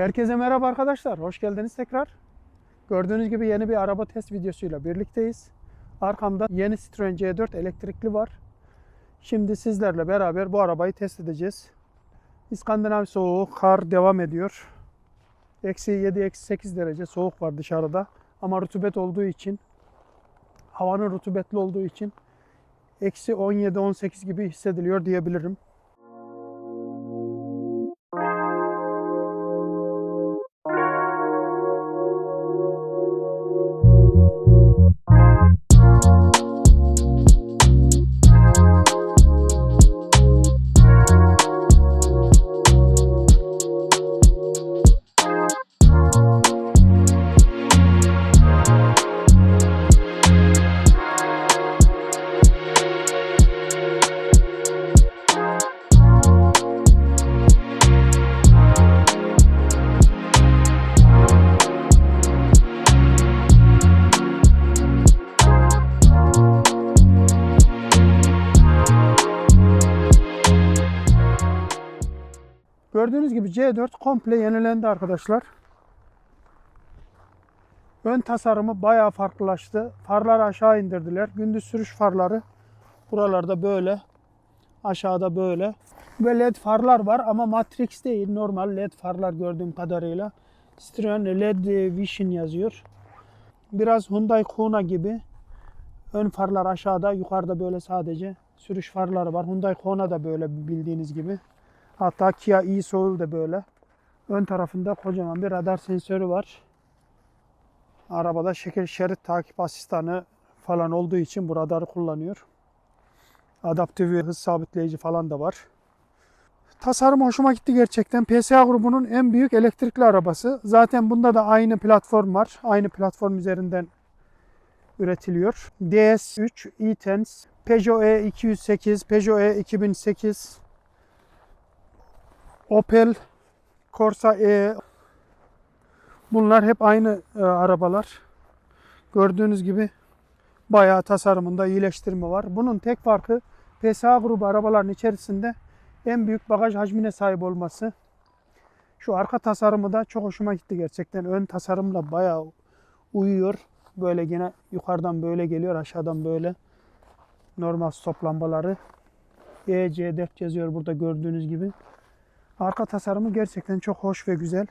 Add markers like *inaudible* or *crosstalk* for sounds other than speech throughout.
Herkese merhaba arkadaşlar. Hoş geldiniz tekrar. Gördüğünüz gibi yeni bir araba test videosuyla birlikteyiz. Arkamda yeni Citroen C4 elektrikli var. Şimdi sizlerle beraber bu arabayı test edeceğiz. İskandinav soğuğu, kar devam ediyor. Eksi 7, eksi 8 derece soğuk var dışarıda. Ama rutubet olduğu için, havanın rutubetli olduğu için eksi 17-18 gibi hissediliyor diyebilirim. C4 komple yenilendi arkadaşlar. Ön tasarımı bayağı farklılaştı. Farları aşağı indirdiler. Gündüz sürüş farları buralarda böyle. Aşağıda böyle. Ve led farlar var ama matrix değil. Normal led farlar gördüğüm kadarıyla. Citroen LED Vision yazıyor. Biraz Hyundai Kona gibi. Ön farlar aşağıda, yukarıda böyle sadece sürüş farları var. Hyundai Kona da böyle bildiğiniz gibi. Hatta Kia e-Soul de böyle. Ön tarafında kocaman bir radar sensörü var. Arabada şekil şerit takip asistanı falan olduğu için bu radarı kullanıyor. Adaptif hız sabitleyici falan da var. Tasarım hoşuma gitti gerçekten. PSA grubunun en büyük elektrikli arabası. Zaten bunda da aynı platform var. Aynı platform üzerinden üretiliyor. DS3, e-Tense, Peugeot E208, Peugeot E2008, Opel Corsa E bunlar hep aynı e, arabalar. Gördüğünüz gibi bayağı tasarımında iyileştirme var. Bunun tek farkı PSA grubu arabaların içerisinde en büyük bagaj hacmine sahip olması. Şu arka tasarımı da çok hoşuma gitti gerçekten. Ön tasarımla bayağı uyuyor. Böyle gene yukarıdan böyle geliyor, aşağıdan böyle. Normal stop lambaları. EC4 yazıyor burada gördüğünüz gibi. Arka tasarımı gerçekten çok hoş ve güzel.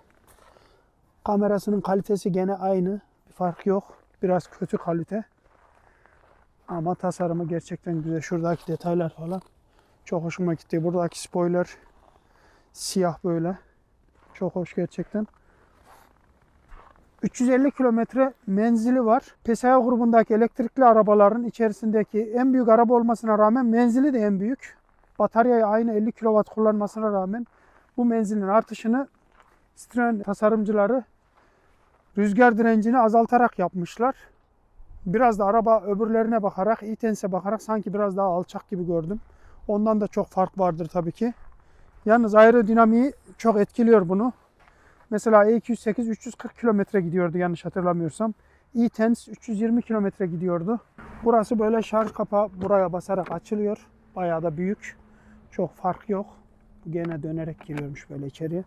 Kamerasının kalitesi gene aynı. Bir fark yok. Biraz kötü kalite. Ama tasarımı gerçekten güzel. Şuradaki detaylar falan çok hoşuma gitti. Buradaki spoiler siyah böyle. Çok hoş gerçekten. 350 kilometre menzili var. PSA grubundaki elektrikli arabaların içerisindeki en büyük araba olmasına rağmen menzili de en büyük. Bataryayı aynı 50 kW kullanmasına rağmen bu menzilin artışını Citroen tasarımcıları rüzgar direncini azaltarak yapmışlar. Biraz da araba öbürlerine bakarak, e-Tense'e bakarak sanki biraz daha alçak gibi gördüm. Ondan da çok fark vardır tabii ki. Yalnız aerodinamiği çok etkiliyor bunu. Mesela E208 340 kilometre gidiyordu yanlış hatırlamıyorsam. E-Tense 320 kilometre gidiyordu. Burası böyle şarj kapağı buraya basarak açılıyor. Bayağı da büyük. Çok fark yok. Gene dönerek giriyormuş böyle içeriye.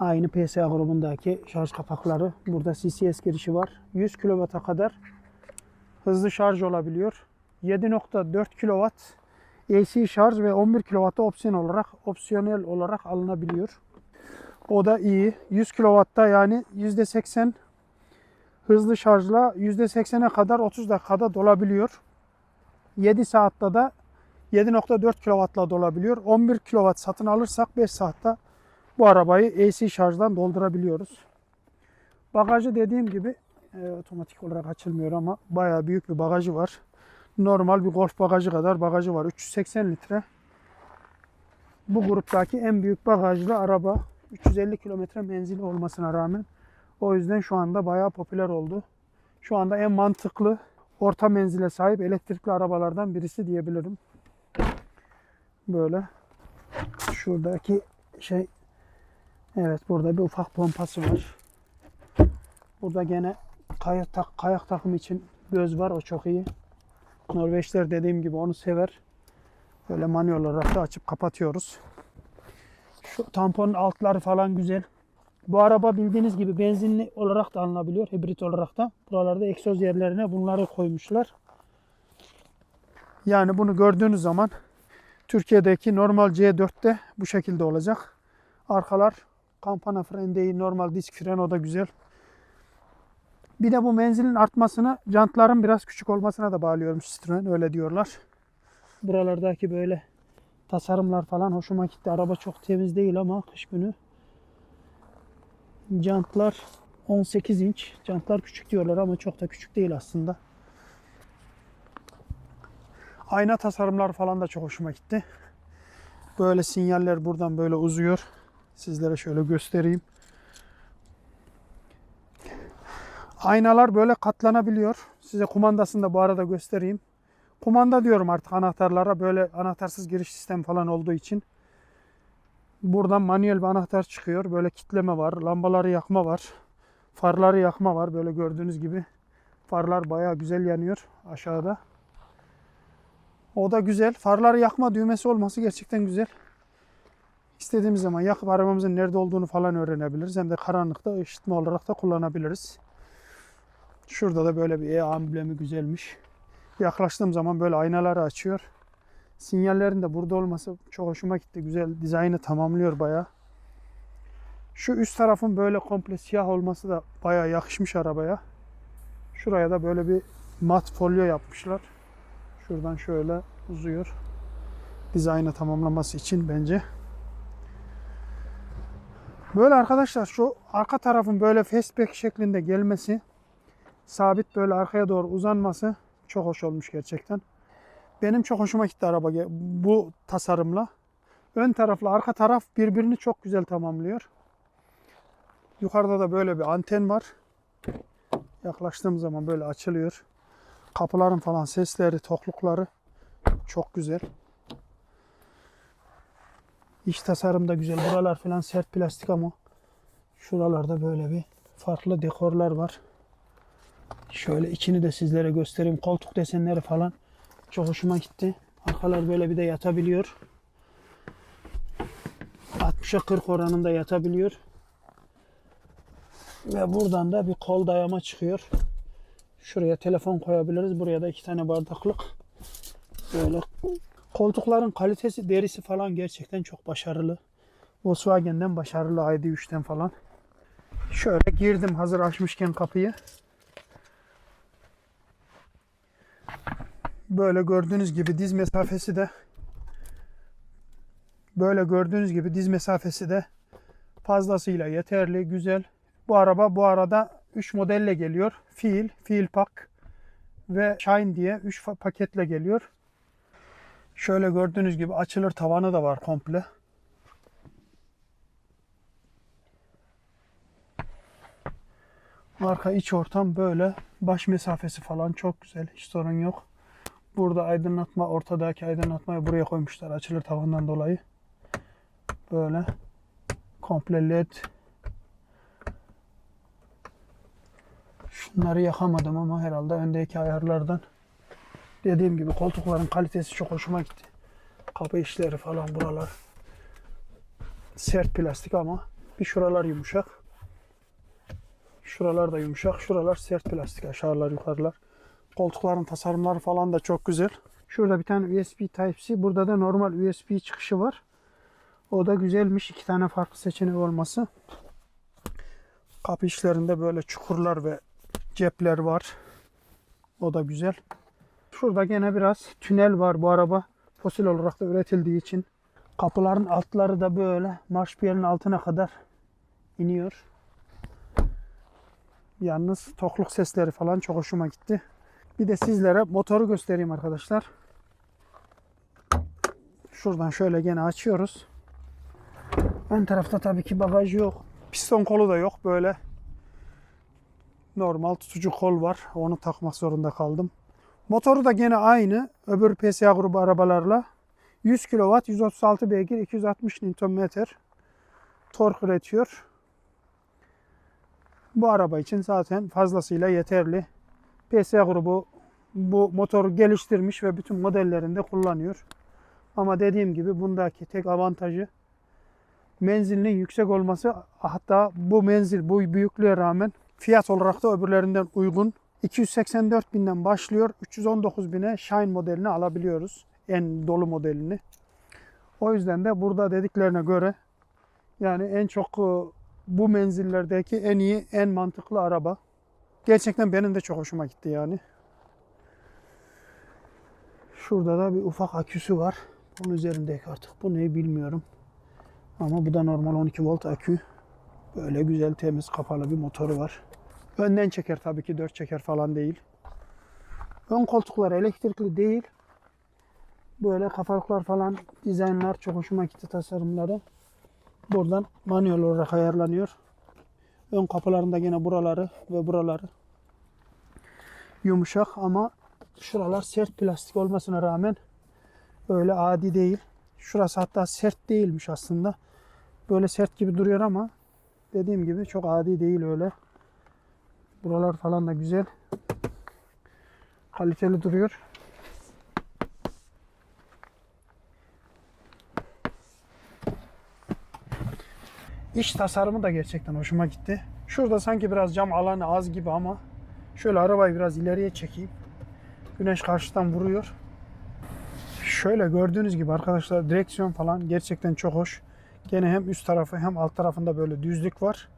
Aynı PSA grubundaki şarj kapakları. Burada CCS girişi var. 100 kW'a kadar hızlı şarj olabiliyor. 7.4 kW AC şarj ve 11 kW'da opsiyon olarak opsiyonel olarak alınabiliyor. O da iyi. 100 kW'da yani %80 hızlı şarjla %80'e kadar 30 dakikada dolabiliyor. 7 saatte de 7.4 kW'la dolabiliyor. 11 kW satın alırsak 5 saatte bu arabayı AC şarjdan doldurabiliyoruz. Bagajı dediğim gibi e, otomatik olarak açılmıyor ama bayağı büyük bir bagajı var. Normal bir golf bagajı kadar bagajı var. 380 litre. Bu gruptaki en büyük bagajlı araba. 350 kilometre menzili olmasına rağmen. O yüzden şu anda bayağı popüler oldu. Şu anda en mantıklı orta menzile sahip elektrikli arabalardan birisi diyebilirim. Böyle. Şuradaki şey Evet burada bir ufak pompası var. Burada gene kayak, tak, kayak takımı için göz var. O çok iyi. Norveçler dediğim gibi onu sever. Böyle manuel olarak da açıp kapatıyoruz. Şu tamponun altları falan güzel. Bu araba bildiğiniz gibi benzinli olarak da alınabiliyor. Hibrit olarak da. Buralarda egzoz yerlerine bunları koymuşlar. Yani bunu gördüğünüz zaman Türkiye'deki normal C4'te bu şekilde olacak. Arkalar kampana fren değil, normal disk fren o da güzel. Bir de bu menzilin artmasını jantların biraz küçük olmasına da bağlıyormuş Citroen öyle diyorlar. Buralardaki böyle tasarımlar falan hoşuma gitti. Araba çok temiz değil ama kış günü. Jantlar 18 inç. Jantlar küçük diyorlar ama çok da küçük değil aslında. Ayna tasarımlar falan da çok hoşuma gitti. Böyle sinyaller buradan böyle uzuyor. Sizlere şöyle göstereyim. Aynalar böyle katlanabiliyor. Size kumandasını da bu arada göstereyim. Kumanda diyorum artık anahtarlara böyle anahtarsız giriş sistem falan olduğu için. Buradan manuel bir anahtar çıkıyor. Böyle kitleme var. Lambaları yakma var. Farları yakma var. Böyle gördüğünüz gibi. Farlar bayağı güzel yanıyor aşağıda. O da güzel. Farları yakma düğmesi olması gerçekten güzel. İstediğimiz zaman yakıp arabamızın nerede olduğunu falan öğrenebiliriz. Hem de karanlıkta ışıtma olarak da kullanabiliriz. Şurada da böyle bir E amblemi güzelmiş. Yaklaştığım zaman böyle aynaları açıyor. Sinyallerin de burada olması çok hoşuma gitti. Güzel dizaynı tamamlıyor bayağı. Şu üst tarafın böyle komple siyah olması da bayağı yakışmış arabaya. Şuraya da böyle bir mat folyo yapmışlar. Şuradan şöyle uzuyor. Dizaynı tamamlaması için bence. Böyle arkadaşlar şu arka tarafın böyle fastback şeklinde gelmesi, sabit böyle arkaya doğru uzanması çok hoş olmuş gerçekten. Benim çok hoşuma gitti araba bu tasarımla. Ön tarafla arka taraf birbirini çok güzel tamamlıyor. Yukarıda da böyle bir anten var. Yaklaştığım zaman böyle açılıyor. Kapıların falan sesleri, toklukları çok güzel. İç tasarım da güzel. Buralar falan sert plastik ama şuralarda böyle bir farklı dekorlar var. Şöyle içini de sizlere göstereyim. Koltuk desenleri falan çok hoşuma gitti. Arkalar böyle bir de yatabiliyor. 60'a 40 oranında yatabiliyor. Ve buradan da bir kol dayama çıkıyor. Şuraya telefon koyabiliriz. Buraya da iki tane bardaklık. Böyle koltukların kalitesi, derisi falan gerçekten çok başarılı. Volkswagen'den başarılı ID3'ten falan. Şöyle girdim hazır açmışken kapıyı. Böyle gördüğünüz gibi diz mesafesi de böyle gördüğünüz gibi diz mesafesi de fazlasıyla yeterli, güzel. Bu araba bu arada 3 modelle geliyor. Feel, Feel Pack ve Shine diye 3 paketle geliyor. Şöyle gördüğünüz gibi açılır tavanı da var komple. Arka iç ortam böyle. Baş mesafesi falan çok güzel. Hiç sorun yok. Burada aydınlatma, ortadaki aydınlatmayı buraya koymuşlar açılır tavandan dolayı. Böyle komple led. Şunları yakamadım ama herhalde öndeki ayarlardan. Dediğim gibi koltukların kalitesi çok hoşuma gitti. Kapı işleri falan buralar. Sert plastik ama bir şuralar yumuşak. Şuralar da yumuşak. Şuralar sert plastik. Aşağılar yukarılar. Koltukların tasarımları falan da çok güzel. Şurada bir tane USB Type-C. Burada da normal USB çıkışı var. O da güzelmiş. İki tane farklı seçenek olması. Kapı işlerinde böyle çukurlar ve cepler var. O da güzel. Şurada gene biraz tünel var bu araba. Fosil olarak da üretildiği için. Kapıların altları da böyle marş piyerin altına kadar iniyor. Yalnız tokluk sesleri falan çok hoşuma gitti. Bir de sizlere motoru göstereyim arkadaşlar. Şuradan şöyle gene açıyoruz. Ön tarafta tabii ki bagaj yok. Piston kolu da yok. Böyle normal tutucu kol var. Onu takmak zorunda kaldım. Motoru da gene aynı. Öbür PSA grubu arabalarla. 100 kW, 136 beygir, 260 Nm tork üretiyor. Bu araba için zaten fazlasıyla yeterli. PSA grubu bu motoru geliştirmiş ve bütün modellerinde kullanıyor. Ama dediğim gibi bundaki tek avantajı menzilinin yüksek olması hatta bu menzil bu büyüklüğe rağmen fiyat olarak da öbürlerinden uygun. 284 binden başlıyor. 319 bine Shine modelini alabiliyoruz. En dolu modelini. O yüzden de burada dediklerine göre yani en çok e, bu menzillerdeki en iyi, en mantıklı araba. Gerçekten benim de çok hoşuma gitti yani. Şurada da bir ufak aküsü var. Bunun üzerindeki artık bu ne bilmiyorum. Ama bu da normal 12 volt akü. Böyle güzel temiz kapalı bir motoru var. Önden çeker tabii ki 4 çeker falan değil. Ön koltuklar elektrikli değil. Böyle kafalıklar falan dizaynlar çok hoşuma gitti tasarımları. Buradan manuel olarak ayarlanıyor. Ön kapılarında yine buraları ve buraları yumuşak ama şuralar sert plastik olmasına rağmen öyle adi değil. Şurası hatta sert değilmiş aslında. Böyle sert gibi duruyor ama dediğim gibi çok adi değil öyle. Buralar falan da güzel. Kaliteli duruyor. İç tasarımı da gerçekten hoşuma gitti. Şurada sanki biraz cam alanı az gibi ama şöyle arabayı biraz ileriye çekeyim. Güneş karşıdan vuruyor. Şöyle gördüğünüz gibi arkadaşlar direksiyon falan gerçekten çok hoş. Gene hem üst tarafı hem alt tarafında böyle düzlük var.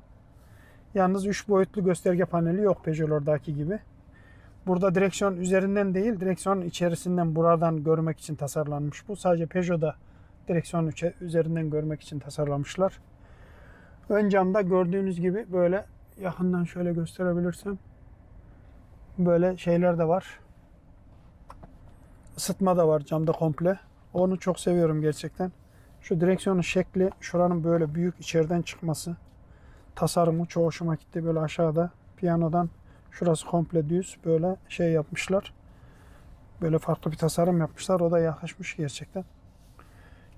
Yalnız 3 boyutlu gösterge paneli yok Peugeot'lardaki gibi. Burada direksiyon üzerinden değil, direksiyonun içerisinden buradan görmek için tasarlanmış bu. Sadece Peugeot'da direksiyon üzerinden görmek için tasarlamışlar. Ön camda gördüğünüz gibi böyle yakından şöyle gösterebilirsem böyle şeyler de var. Isıtma da var camda komple. Onu çok seviyorum gerçekten. Şu direksiyonun şekli, şuranın böyle büyük içeriden çıkması. Tasarımı çok hoşuma gitti. Böyle aşağıda piyanodan şurası komple düz böyle şey yapmışlar. Böyle farklı bir tasarım yapmışlar. O da yakışmış gerçekten.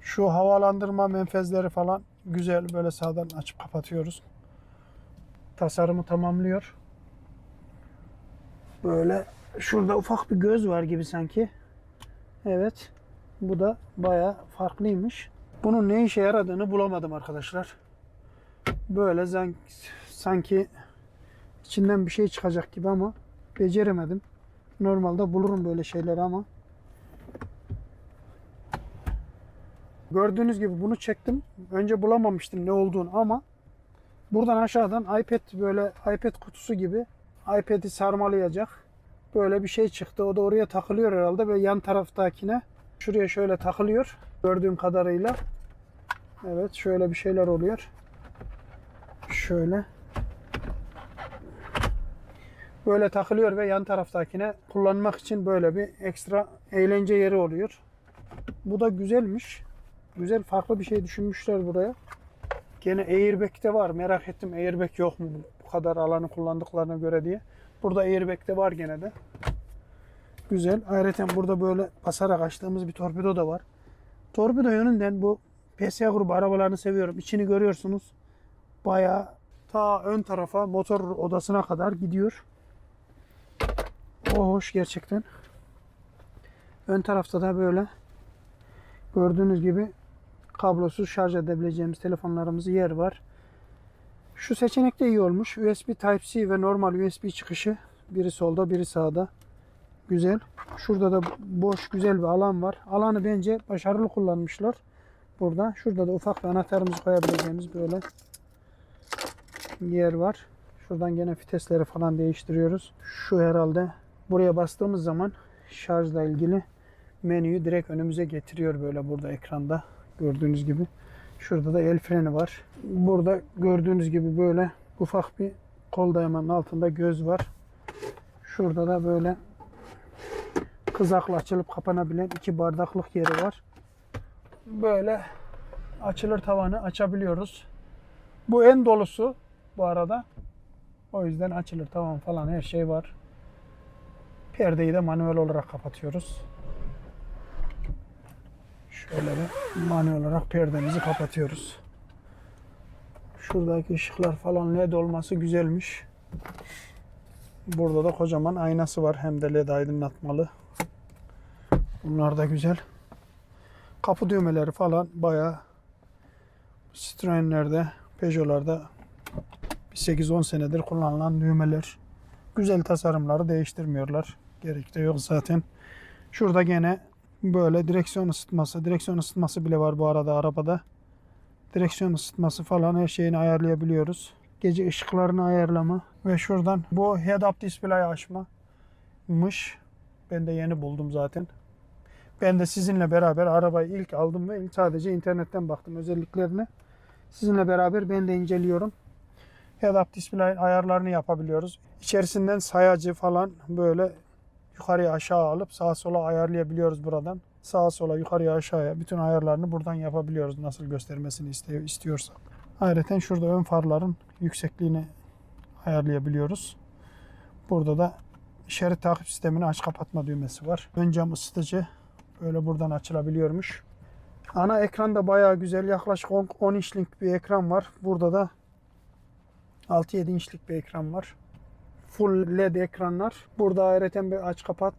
Şu havalandırma menfezleri falan güzel. Böyle sağdan açıp kapatıyoruz. Tasarımı tamamlıyor. Böyle şurada ufak bir göz var gibi sanki. Evet. Bu da baya farklıymış. Bunun ne işe yaradığını bulamadım arkadaşlar. Böyle sanki içinden bir şey çıkacak gibi ama beceremedim. Normalde bulurum böyle şeyleri ama Gördüğünüz gibi bunu çektim. Önce bulamamıştım ne olduğunu ama buradan aşağıdan iPad böyle iPad kutusu gibi iPad'i sarmalayacak böyle bir şey çıktı. O da oraya takılıyor herhalde ve yan taraftakine şuraya şöyle takılıyor gördüğüm kadarıyla. Evet şöyle bir şeyler oluyor. Şöyle. Böyle takılıyor ve yan taraftakine kullanmak için böyle bir ekstra eğlence yeri oluyor. Bu da güzelmiş. Güzel farklı bir şey düşünmüşler buraya. Gene airbag de var. Merak ettim airbag yok mu bu kadar alanı kullandıklarına göre diye. Burada airbag de var gene de. Güzel. Ayrıca burada böyle basarak açtığımız bir torpido da var. Torpido yönünden bu PSA grubu arabalarını seviyorum. İçini görüyorsunuz. Bayağı ta ön tarafa motor odasına kadar gidiyor. O hoş gerçekten. Ön tarafta da böyle gördüğünüz gibi kablosuz şarj edebileceğimiz telefonlarımız yer var. Şu seçenek de iyi olmuş. USB Type-C ve normal USB çıkışı. Biri solda, biri sağda. Güzel. Şurada da boş güzel bir alan var. Alanı bence başarılı kullanmışlar. Burada. Şurada da ufak bir anahtarımızı koyabileceğimiz böyle yer var. Şuradan gene vitesleri falan değiştiriyoruz. Şu herhalde buraya bastığımız zaman şarjla ilgili menüyü direkt önümüze getiriyor böyle burada ekranda. Gördüğünüz gibi. Şurada da el freni var. Burada gördüğünüz gibi böyle ufak bir kol dayamanın altında göz var. Şurada da böyle kızakla açılıp kapanabilen iki bardaklık yeri var. Böyle açılır tavanı açabiliyoruz. Bu en dolusu bu arada. O yüzden açılır tavan falan her şey var. Perdeyi de manuel olarak kapatıyoruz. Şöyle de manuel olarak perdemizi kapatıyoruz. Şuradaki ışıklar falan led olması güzelmiş. Burada da kocaman aynası var. Hem de led aydınlatmalı. Bunlar da güzel. Kapı düğmeleri falan bayağı Citroen'lerde, Peugeot'larda 8-10 senedir kullanılan düğmeler. Güzel tasarımları değiştirmiyorlar. Gerek de yok zaten. Şurada gene böyle direksiyon ısıtması. Direksiyon ısıtması bile var bu arada arabada. Direksiyon ısıtması falan her şeyini ayarlayabiliyoruz. Gece ışıklarını ayarlama. Ve şuradan bu head-up display açmamış. Ben de yeni buldum zaten. Ben de sizinle beraber arabayı ilk aldım ve sadece internetten baktım özelliklerine. Sizinle beraber ben de inceliyorum. Head-up display ayarlarını yapabiliyoruz. İçerisinden sayacı falan böyle yukarıya aşağı alıp sağa sola ayarlayabiliyoruz buradan. Sağa sola yukarıya aşağıya bütün ayarlarını buradan yapabiliyoruz nasıl göstermesini istiyorsak. Ayrıca şurada ön farların yüksekliğini ayarlayabiliyoruz. Burada da şerit takip sistemini aç kapatma düğmesi var. Ön cam ısıtıcı böyle buradan açılabiliyormuş. Ana ekran da bayağı güzel. Yaklaşık 10, 10 inçlik bir ekran var. Burada da 6-7 inçlik bir ekran var. Full LED ekranlar. Burada ayrıca bir aç kapat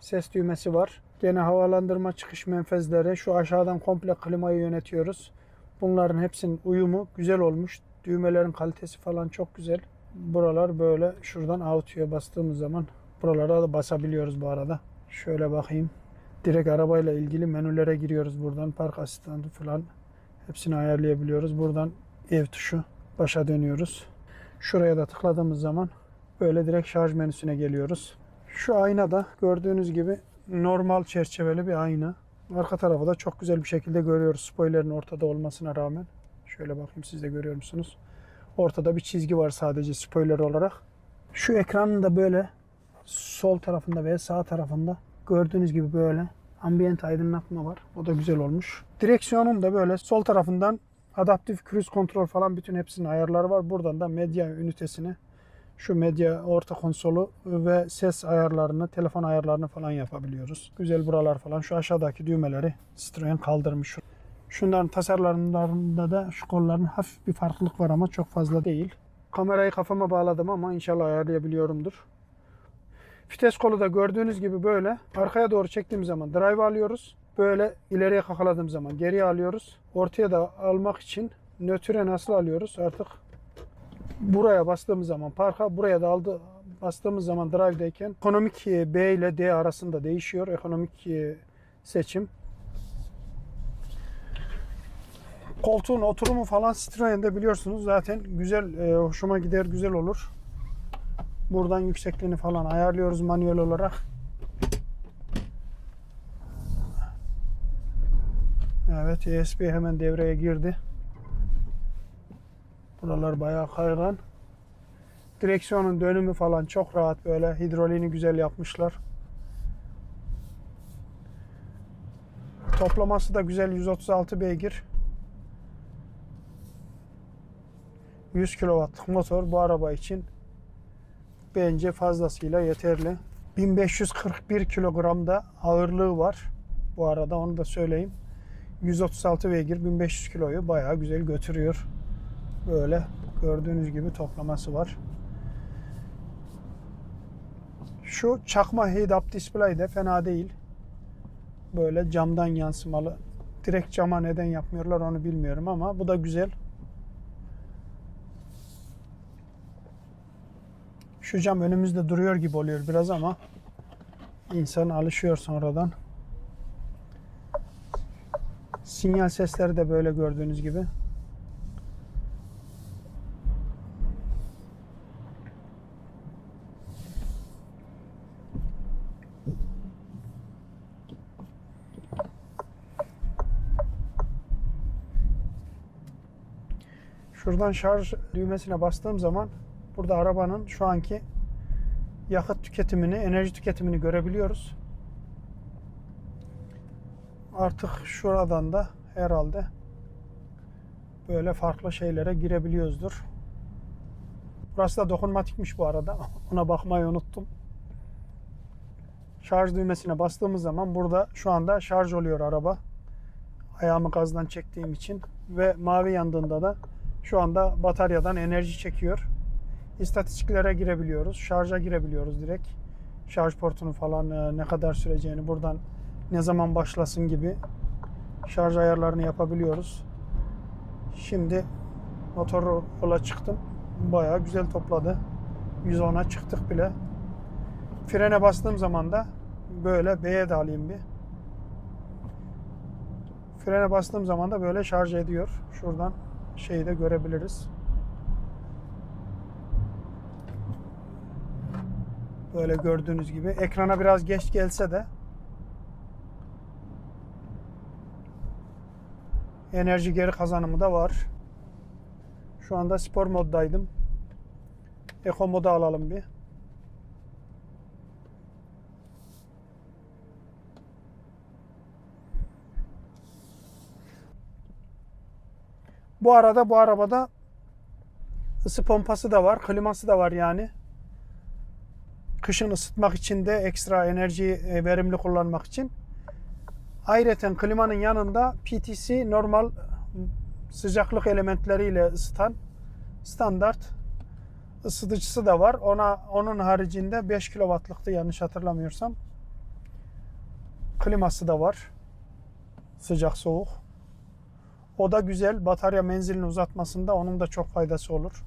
ses düğmesi var. Gene havalandırma çıkış menfezleri. Şu aşağıdan komple klimayı yönetiyoruz. Bunların hepsinin uyumu güzel olmuş. Düğmelerin kalitesi falan çok güzel. Buralar böyle şuradan auto'ya bastığımız zaman buralara da basabiliyoruz bu arada. Şöyle bakayım. Direkt arabayla ilgili menülere giriyoruz buradan. Park asistanı falan hepsini ayarlayabiliyoruz. Buradan ev tuşu başa dönüyoruz. Şuraya da tıkladığımız zaman böyle direkt şarj menüsüne geliyoruz. Şu ayna da gördüğünüz gibi normal çerçeveli bir ayna. Arka tarafı da çok güzel bir şekilde görüyoruz. Spoiler'ın ortada olmasına rağmen. Şöyle bakayım siz de görüyor musunuz? Ortada bir çizgi var sadece spoiler olarak. Şu ekranın da böyle sol tarafında ve sağ tarafında gördüğünüz gibi böyle ambient aydınlatma var. O da güzel olmuş. Direksiyonun da böyle sol tarafından adaptif cruise kontrol falan bütün hepsinin ayarları var. Buradan da medya ünitesini şu medya orta konsolu ve ses ayarlarını, telefon ayarlarını falan yapabiliyoruz. Güzel buralar falan. Şu aşağıdaki düğmeleri Citroen kaldırmış. Şunların tasarlarlarında da şu kolların hafif bir farklılık var ama çok fazla değil. Kamerayı kafama bağladım ama inşallah ayarlayabiliyorumdur. Vites kolu da gördüğünüz gibi böyle arkaya doğru çektiğim zaman drive alıyoruz. Böyle ileriye kakaladığım zaman geriye alıyoruz. Ortaya da almak için nötre nasıl alıyoruz artık buraya bastığımız zaman parka buraya da aldı bastığımız zaman drive'deyken ekonomik e, B ile D arasında değişiyor. Ekonomik e, seçim. Koltuğun oturumu falan Citroen'de biliyorsunuz zaten güzel, e, hoşuma gider, güzel olur. Buradan yüksekliğini falan ayarlıyoruz manuel olarak. Evet, ESP hemen devreye girdi. Buralar bayağı kaygan. Direksiyonun dönümü falan çok rahat böyle. Hidroliğini güzel yapmışlar. Toplaması da güzel 136 beygir. 100 kW'lık motor bu araba için bence fazlasıyla yeterli. 1541 kilogramda ağırlığı var. Bu arada onu da söyleyeyim. 136 beygir 1500 kiloyu bayağı güzel götürüyor. Böyle gördüğünüz gibi toplaması var. Şu çakma head-up display de fena değil. Böyle camdan yansımalı. Direkt cama neden yapmıyorlar onu bilmiyorum ama bu da güzel. Şu cam önümüzde duruyor gibi oluyor biraz ama insan alışıyor sonradan. Sinyal sesleri de böyle gördüğünüz gibi. Şuradan şarj düğmesine bastığım zaman burada arabanın şu anki yakıt tüketimini, enerji tüketimini görebiliyoruz. Artık şuradan da herhalde böyle farklı şeylere girebiliyoruzdur. Burası da dokunmatikmiş bu arada. *laughs* Ona bakmayı unuttum. Şarj düğmesine bastığımız zaman burada şu anda şarj oluyor araba. Ayağımı gazdan çektiğim için ve mavi yandığında da şu anda bataryadan enerji çekiyor. İstatistiklere girebiliyoruz. Şarja girebiliyoruz direkt. Şarj portunu falan e, ne kadar süreceğini buradan ne zaman başlasın gibi şarj ayarlarını yapabiliyoruz. Şimdi motoru yola çıktım. Bayağı güzel topladı. 110'a çıktık bile. Frene bastığım zaman da böyle B'ye de alayım bir. Frene bastığım zaman da böyle şarj ediyor. Şuradan şeyi de görebiliriz. Böyle gördüğünüz gibi. Ekrana biraz geç gelse de enerji geri kazanımı da var. Şu anda spor moddaydım. Eko moda alalım bir. Bu arada bu arabada ısı pompası da var, kliması da var yani. Kışın ısıtmak için de ekstra enerjiyi e, verimli kullanmak için. Ayrıca klimanın yanında PTC normal sıcaklık elementleriyle ısıtan standart ısıtıcısı da var. Ona onun haricinde 5 kW'lıktı yanlış hatırlamıyorsam. Kliması da var. Sıcak soğuk. O da güzel. Batarya menzilini uzatmasında onun da çok faydası olur.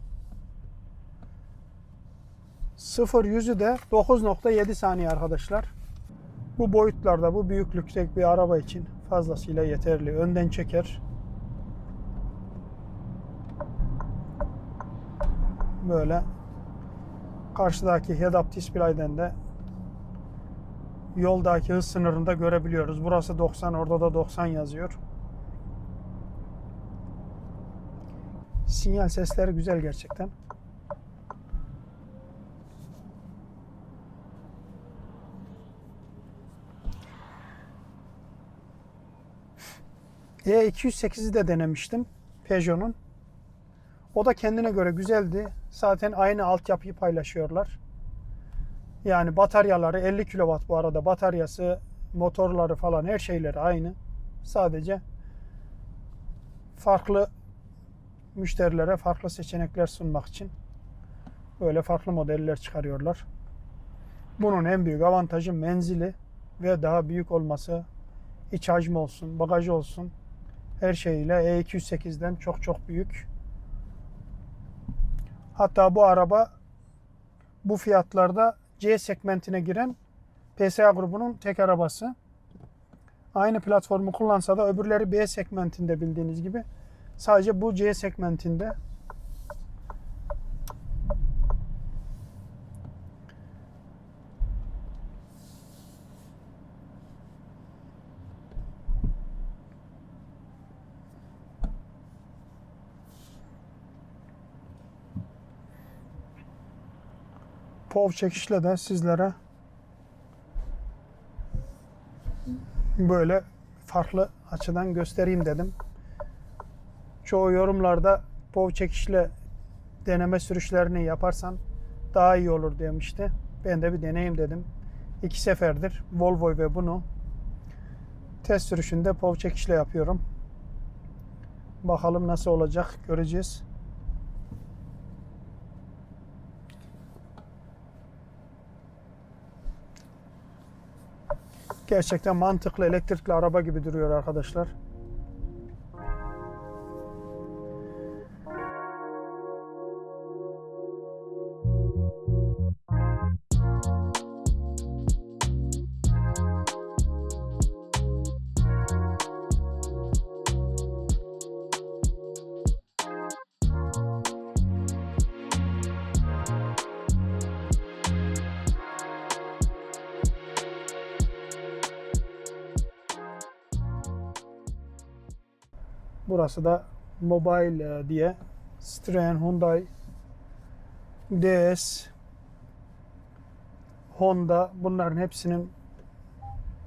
0 yüzü de 9.7 saniye arkadaşlar. Bu boyutlarda bu büyüklükte bir araba için fazlasıyla yeterli. Önden çeker. Böyle karşıdaki head-up display'den de yoldaki hız sınırını da görebiliyoruz. Burası 90, orada da 90 yazıyor. Sinyal sesleri güzel gerçekten. E208'i de denemiştim Peugeot'un. O da kendine göre güzeldi. Zaten aynı altyapıyı paylaşıyorlar. Yani bataryaları 50 kW bu arada bataryası, motorları falan her şeyleri aynı. Sadece farklı müşterilere farklı seçenekler sunmak için böyle farklı modeller çıkarıyorlar. Bunun en büyük avantajı menzili ve daha büyük olması. İç hacmi olsun, bagajı olsun. Her şeyiyle E208'den çok çok büyük. Hatta bu araba bu fiyatlarda C segmentine giren PSA grubunun tek arabası. Aynı platformu kullansa da öbürleri B segmentinde bildiğiniz gibi. Sadece bu C segmentinde. POV çekişle de sizlere böyle farklı açıdan göstereyim dedim. Çoğu yorumlarda POV çekişle deneme sürüşlerini yaparsan daha iyi olur demişti. Ben de bir deneyim dedim. İki seferdir Volvo ve bunu test sürüşünde POV çekişle yapıyorum. Bakalım nasıl olacak göreceğiz. Gerçekten mantıklı elektrikli araba gibi duruyor arkadaşlar. Burası da Mobile e, diye Citroen, Hyundai, DS, Honda bunların hepsinin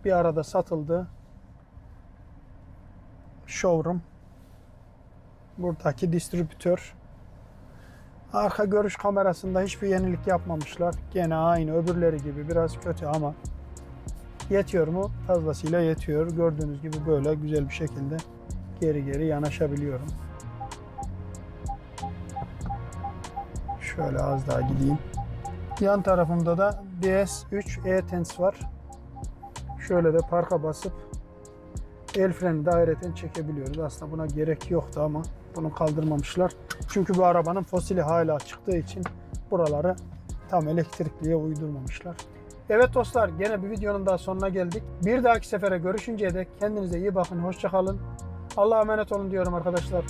bir arada satıldığı showroom. Buradaki distribütör. Arka görüş kamerasında hiçbir yenilik yapmamışlar. Gene aynı öbürleri gibi biraz kötü ama yetiyor mu? Fazlasıyla yetiyor. Gördüğünüz gibi böyle güzel bir şekilde geri geri yanaşabiliyorum. Şöyle az daha gideyim. Yan tarafımda da DS3 E-Tense var. Şöyle de parka basıp el freni ayrıca çekebiliyoruz. Aslında buna gerek yoktu ama Bunu kaldırmamışlar. Çünkü bu arabanın fosili hala çıktığı için buraları tam elektrikliye uydurmamışlar. Evet dostlar gene bir videonun daha sonuna geldik. Bir dahaki sefere görüşünceye dek kendinize iyi bakın. Hoşçakalın. Allah'a emanet olun diyorum arkadaşlar.